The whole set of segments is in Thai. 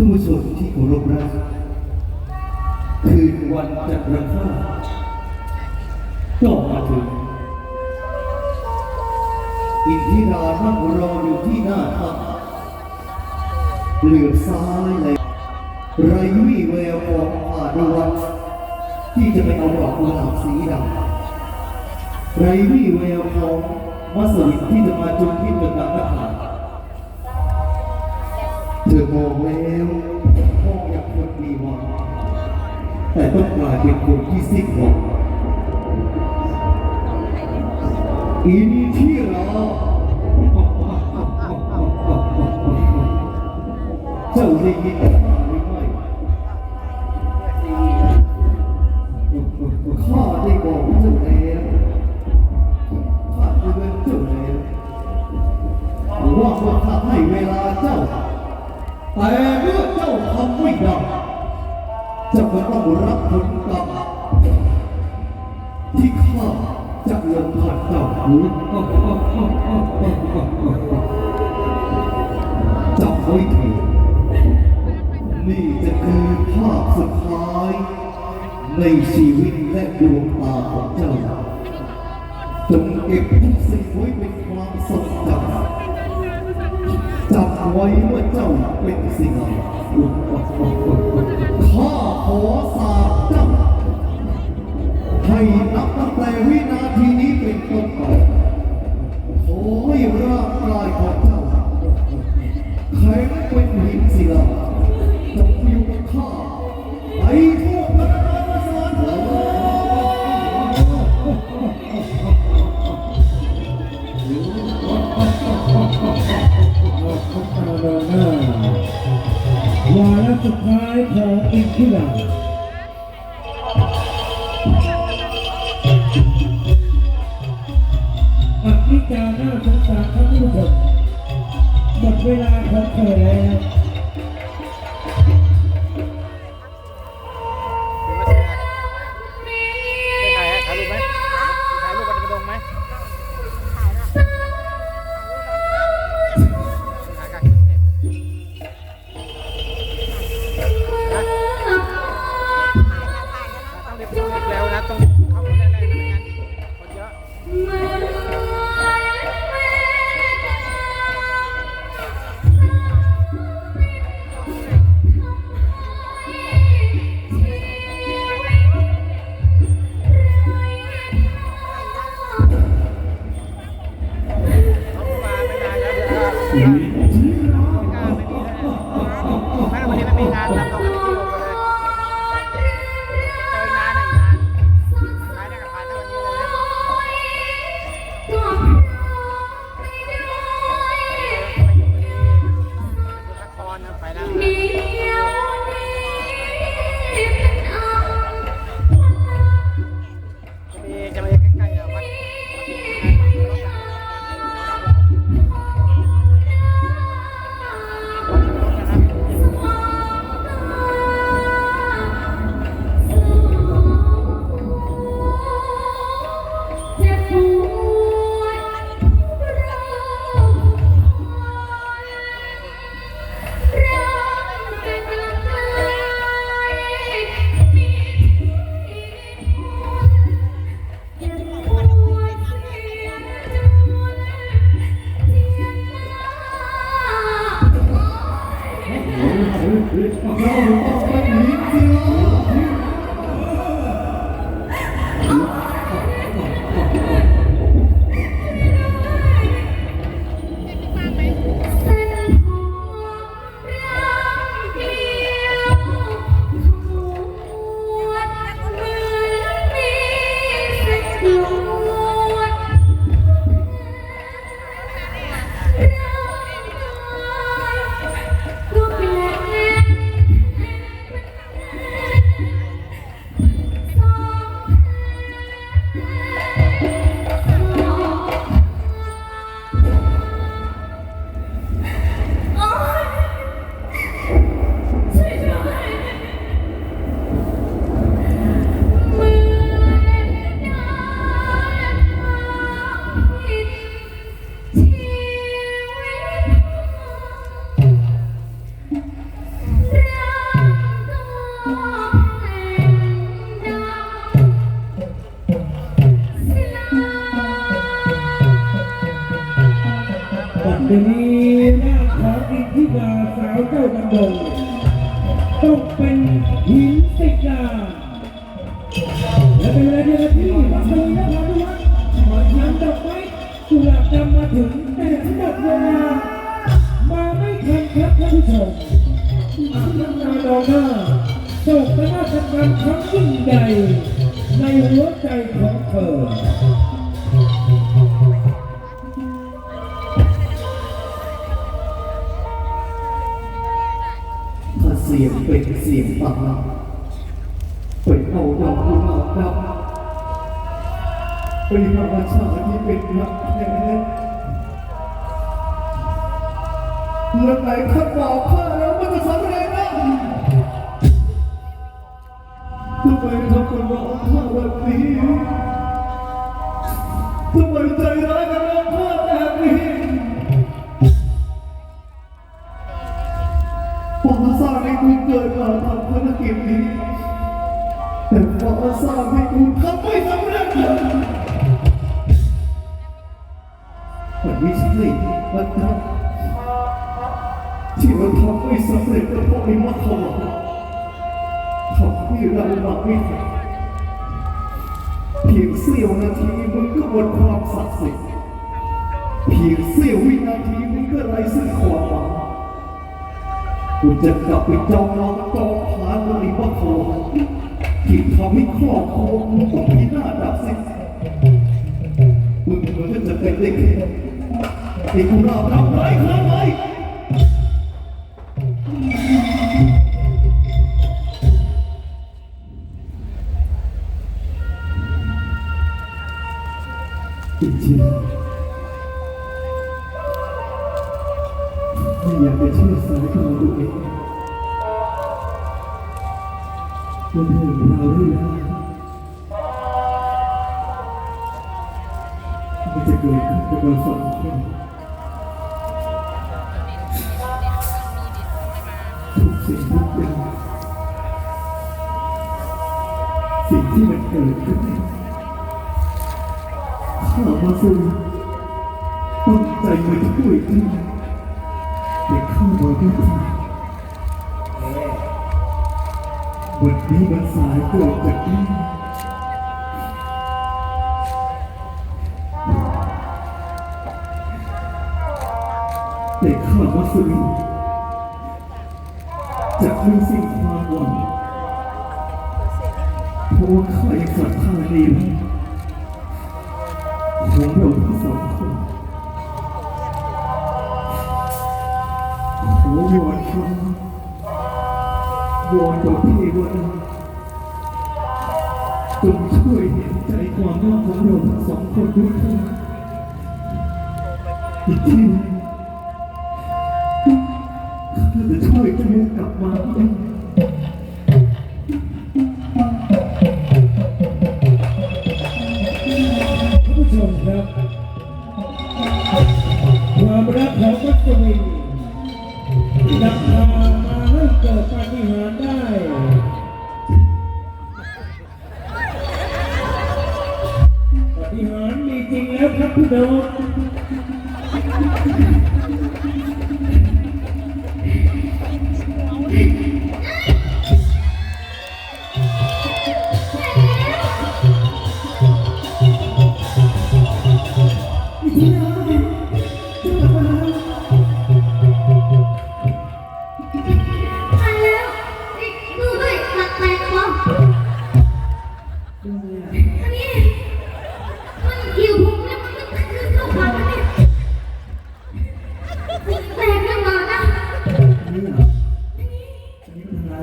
ท่านผู้ชมที่เคารพรักคืนวันจันทร์ราคาก็มาถึงอินทิรานั่งรออยู่ที่หน้าถ้ำเหลือบซ้ายเลยไรวี่แววของอาดวัน ที่จะไปเอาดอกกุหลาบสีดำไรวี่แววของมัสยิดที่จะมาจุนที่เมืองต่างๆเธอ มองแล้วมออย่างคนมีหวังแต่ต้องกลายเป็นคนที่สิ้นหวังอินที่เราเจ้าได้ยิน จ้าหูจำไว้เถิดนี่จะคือภาพสุดท้าย ในชีวิตและดวงตาของเจ้าจงเก็บทุกสิ่งไว้เป็นความทรงจำจำไว้เมื่อเจ้าเป็นสิ่งข้าขอสาบเจ้า ให้นับตั้งแต่วินาทีนี้เป็นต้นไปขอให้ร่างกายของเจ้าแข็งเป็นหินศิลาจงอยู่กับข้าไปทั่วบรรดาสารเถิดของตาเดินหน้าวาระสุดท้ายของอินทิราอั ล จะมีร่าของอินทิราสาวเจ้าดำดงต้องเป็นหินสิกาและเป็นเวลาเดียวกันที่วัดมณีนภาดุวัฒน์หมอนยันดอกไม้กุหลาบดำมาถึงแต่ทั้งหมดเวลามาไม่ทันครับท่านผู้ชมอาณาดองหน้าโศกนาฏกรรมครั้งยิ่งใหญ่ในหัวใจของเธอ สียงเป็นเสียงตาเป็นเอาดอกกุหลาบดำเป็นธรรมชาติที่เป็นนักแท้แล้วไหร่ข้าบอกข้าแล้วมันจะสำเร็จ แต่ผมสร้างให้คุณทำไม่สำเร็จเลยมันไม่ใช่มันทำที่เราทำไม่สำเร็จก็เพราะไอ้มัคควาทำให้เราหลับไม่ทันเพียงเสี้ยวนาทีมันก็หมดความศักดิ์สิทธิ์เพียงเสี้ยววินาทีมันก็ไร้ซึ่งความหวังคุณจะกลับไปจองรองจองผาบริวารโค ที่ทำให้ครอบครัวมึงต้องพินาศดับสิ้นมึงมันก็จะเป็นเด็กไอ้กูเราทำไรทำไรจริงๆไม่อยากจะเชื่อสายตาตัวเอง ว่าเรื่องรารื่องนี้มันจะเกิดขึ้นกับเราสองคนทุกสิ่งทุกอย่างสิ่งที่มันเกิดขึ้นข้ามาสู่ตั้งใจมาช่วยท่แต่ข้าบอกไม่ถูก วันนี้มันสายเกิดจากนี้แต่ข้ามาสื่อจะไม่สิ้นความหวังเพราะว่าข้ายังศรัทธาในของเราทั้งสองคนขอวอนฟ้าวอนดอกเทวดา จงช่วยเห็นใจความรักของเราทั้งสองคนด้วยเถิดอีกที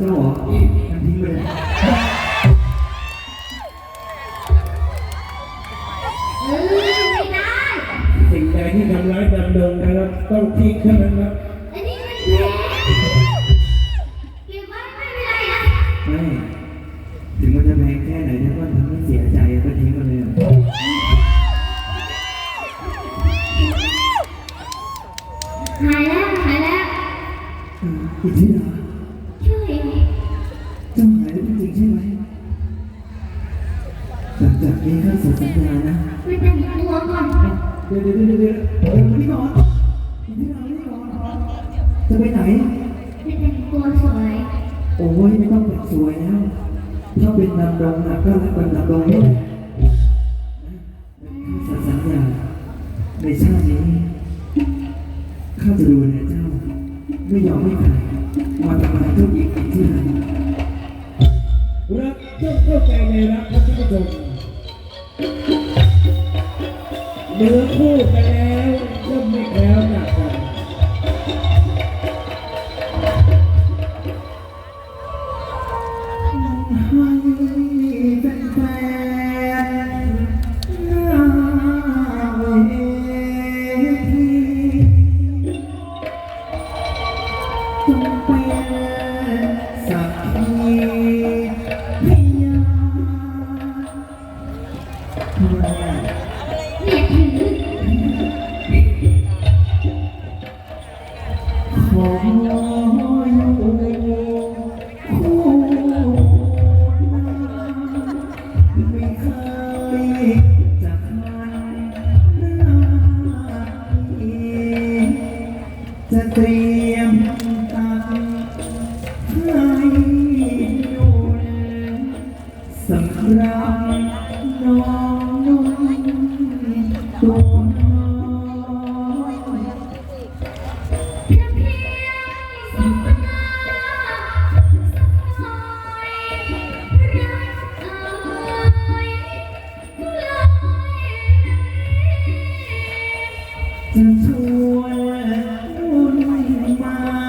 จ้าหรอทิ้งเลยสิ่งใดที่ทำร้ายดำเดินนะครับต้องทิ้งเท่านั้นครับอันนี้มันแผลเก็บไว้ไม่เป็นไรนะไม่ถึงมันจะแพงแค่ไหนถ้ว่าทำให้เสียใจก็ทิ้งมันเลยอะหายแล้วหายแล้ว คุณที่รัก เป็นตัวเดี๋ยวเดี๋ยวเดี๋ยวเดี๋ยวเดี๋ยวมาที่ก่อนจะไปไหนไม่แต่งตัวสวยโอ้ยไม่ต้องแต่งสวยแล้วถ้าเป็นดำดงนะก็รักเป็นดำดงนี่แหละข้าสัญญาในชาตินี้ข้าจะดูแลเจ้า ไม่ยอมให้ใคร จะขาดรักจะเตรียมตักให้นุ่นสำรับ จะชวนนุ่นมา